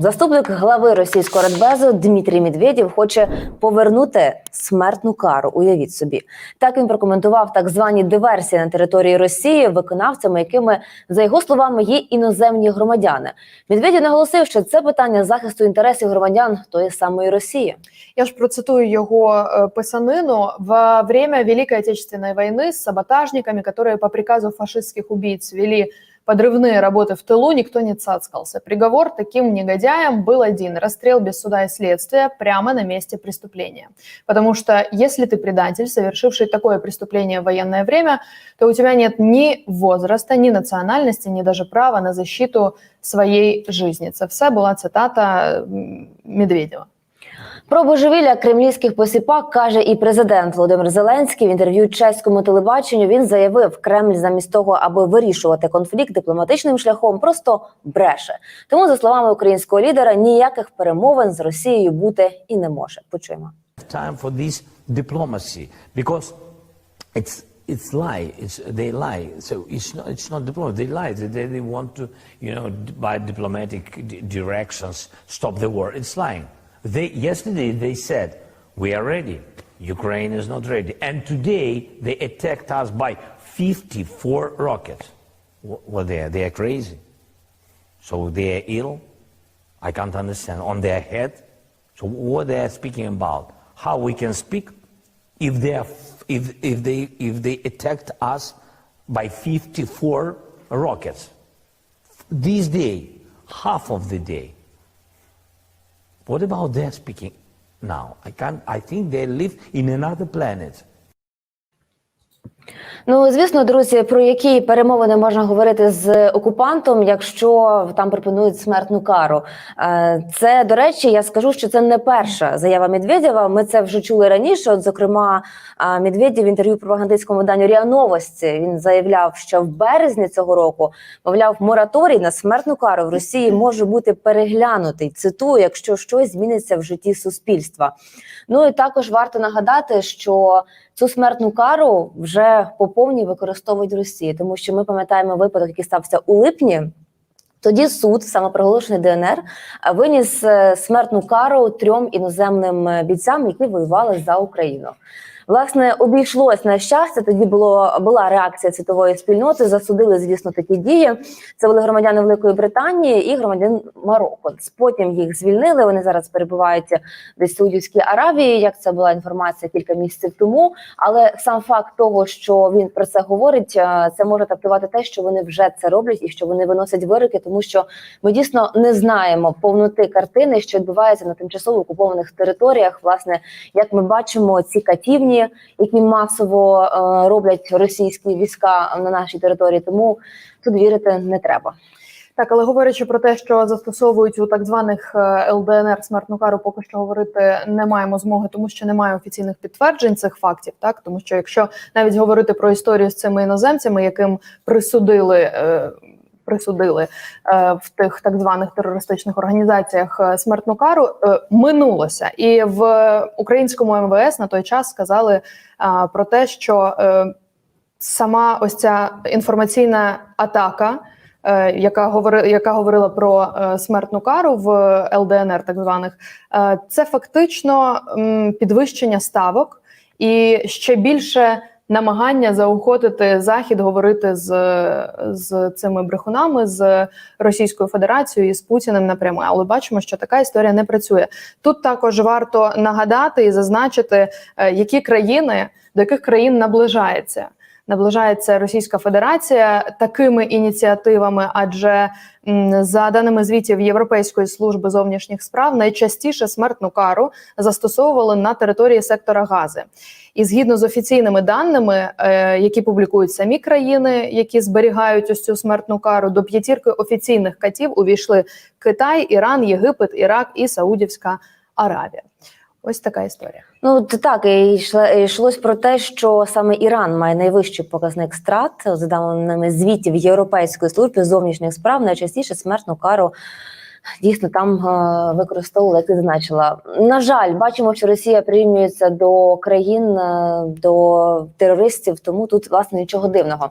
Заступник глави російського радбезу Дмитрій Медведєв хоче повернути смертну кару. Уявіть собі, так він прокоментував так звані диверсії на території Росії, виконавцями, якими за його словами є іноземні громадяни. Медведєв наголосив, що це питання захисту інтересів громадян тої самої Росії. Я ж процитую його е, писанину. Во время Великой Отечественной войны с саботажниками, которые по приказу фашистских убийц вели подрывные работы в тылу, никто не цацкался. Приговор таким негодяям был один – расстрел без суда и следствия прямо на месте преступления. Потому что если ты предатель, совершивший такое преступление в военное время, то у тебя нет ни возраста, ни национальности, ни даже права на защиту своей жизни. Це все була цитата м, Медведєва. Про божевілля кремлівських посіпак каже і президент Володимир Зеленський в інтерв'ю чеському телебаченню. Він заявив, Кремль замість того, аби вирішувати конфлікт дипломатичним шляхом, просто бреше. Тому, за словами українського лідера, ніяких перемовин з Росією бути і не може. Почуємо. time for this diplomacy because it's it's lie. It's they lie. So it's not it's not diplomacy. They lie. They, they want to you know by diplomatic directions stop the war. It's lying. They yesterday they said we are ready. Ukraine is not ready, and today they attacked us by 54 rockets. What they are? They are crazy. So they are ill. I can't understand. On their head. So what they are speaking about? How we can speak if they are, if if they if they attacked us by 54 rockets this day, half of the day. What about their speaking now? I can't. I think they live in another planet. Ну звісно, друзі, про які перемовини можна говорити з окупантом, якщо там пропонують смертну кару. Е, Це до речі, я скажу, що це не перша заява Медведєва. Ми це вже чули раніше. От, зокрема, е, Медведєв в інтерв'ю пропагандистському виданню РІА Новості він заявляв, що в березні цього року мовляв, мораторій на смертну кару в Росії може бути переглянутий. Цитую, якщо щось зміниться в житті суспільства. Ну і також варто нагадати, що цю смертну кару вже по повній використовують в Росії, тому що ми пам'ятаємо випадок, який стався у липні. Тоді суд, самопроголошений ДНР, виніс е, смертну кару трьом іноземним бійцям, які воювали за Україну. Власне, обійшлось на щастя. Тоді було була реакція світової спільноти. Засудили, звісно, такі дії. Це були громадяни Великої Британії і громадян Марокко. Потім їх звільнили. Вони зараз перебувають десь в Саудівській Аравії. Як це була інформація кілька місяців тому. Але сам факт того, що він про це говорить, е, це може трактувати те, що вони вже це роблять і що вони виносять вироки, тому що ми дійсно не знаємо повноти картини, що відбувається на тимчасово окупованих територіях. Власне, як ми бачимо, ці катівні, які масово е, роблять російські війська на нашій території, тому тут вірити не треба. Так, але говорячи про те, що застосовують у так званих е, ЛДНР смертну кару, поки що говорити не маємо змоги, тому що немає офіційних підтверджень цих фактів. Так, тому що якщо навіть говорити про історію з цими іноземцями, яким присудили. Присудили е, в тих так званих терористичних організаціях е, смертну кару е, минулося, і в українському МВС на той час сказали про те, що сама ось ця інформаційна атака, яка говори, яка говорила про смертну кару в ЛДНР, так званих, це фактично підвищення ставок. І ще більше намагання заохотити захід говорити з, з цими брехунами з Російською Федерацією і з Путіним напряму. Але бачимо, що така історія не працює. Тут також варто нагадати і зазначити, е, які країни до яких країн наближається. Наближається Російська Федерація такими ініціативами, адже за даними звітів Європейської служби зовнішніх справ, найчастіше смертну кару застосовували на території сектора Гази. І згідно з офіційними даними, е, які публікують самі країни, які зберігають ось цю смертну кару, до п'ятірки офіційних катів увійшли Китай, Іран, Єгипет, Ірак і Саудівська Аравія. Ось така історія. Ну так і йшло- йшлось про те, що саме Іран має найвищий показник страт за даними звітів Європейської служби зовнішніх справ. Найчастіше смертну кару дійсно там е, використовували, як ти зазначила. На жаль, бачимо, що Росія прирівнюється до країн е, до терористів, тому тут власне нічого дивного.